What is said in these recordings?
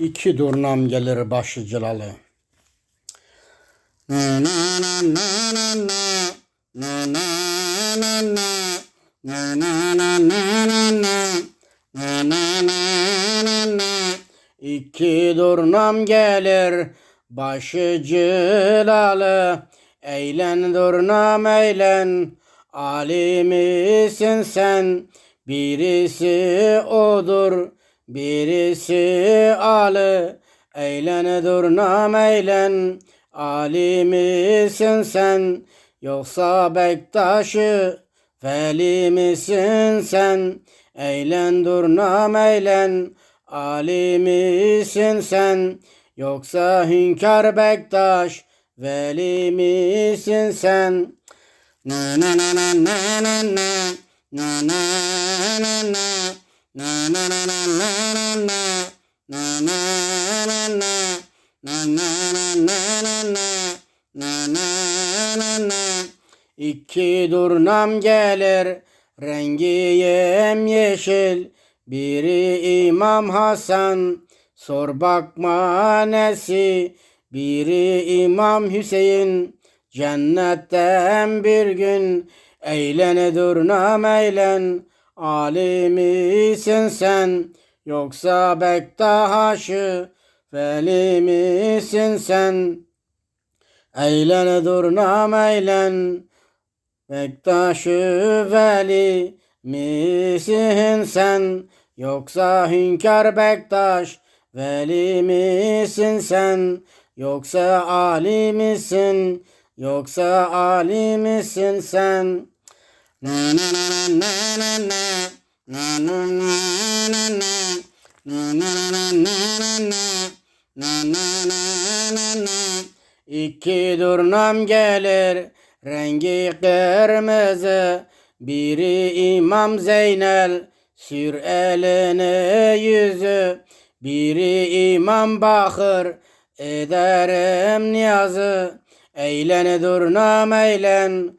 İki durnam gelir başı cilalı. Na na na na na na. Na na na na. Na na na na na na. Na na na na na. İki durnam gelir başı cilalı. Eğlen durnam eğlen. Alimisin sen. Birisi odur. Birisi alı. Eğlen durnam eğlen. Alimisin sen. Yoksa Bektaşı veli misin sen? Eğlen durnam eğlen. Alimisin sen. Yoksa Hünkar Bektaş veli misin sen? Na na na na na na na na na na na na na na na na na na na na na na na na na na na İki durnam gelir rengi yemyeşil biri İmam Hasan sor bakma nesi biri İmam Hüseyin cennetten bir gün eğlen durnam eğlen alimisin sen yoksa Bektaş'ı veli misin sen. Eğlen durnam eğlen. Bektaşı veli misin sen yoksa Hünkar Bektaş veli misin sen. Yoksa Ali misin yoksa Ali misin sen na na na na na na na na na na na na na na na na na na na İki durnam gelir rengi kırmızı. Biri İmam Zeynel sür eline yüzü. Biri İmam Bakır ederim niyazı. Eğlen durnam eğlen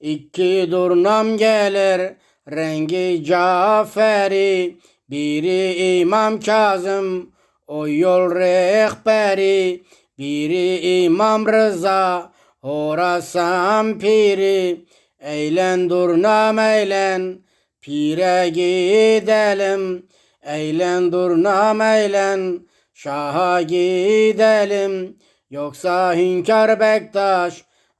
İki durnam gelir rengi Caferi. Biri İmam Kazım o yol rehberi. Biri İmam Rıza Horasan piri. Eğlen durnam eğlen pire gidelim. Eğlen durnam eğlen şaha gidelim. Yoksa Hünkar Bektaş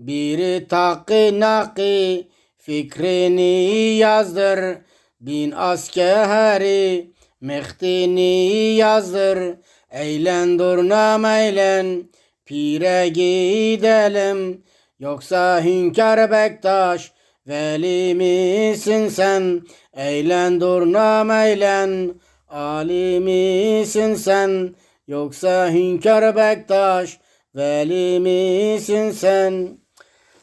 biri takı nakı fikrini yazdır. Bin askeri mehtini yazdır. Eğlen durnam eğlen pire gidelim. Yoksa Hünkar Bektaş veli misin sen? Eğlen durnam eğlen Ali misin sen? Yoksa Hünkar Bektaş veli misin sen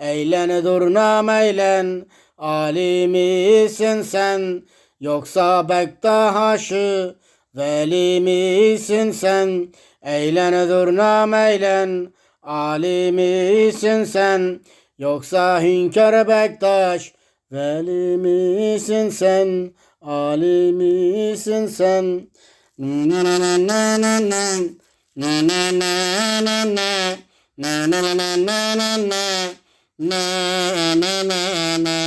eğlen durnam eğlen Ali misin sen yoksa Bektaş'ı veli misin sen eğlen durnam eğlen Ali misin sen yoksa Hünkar Bektaş Veli misin sen Ali misin sen na na na na na Na na na na na Na na na na na na Na na na na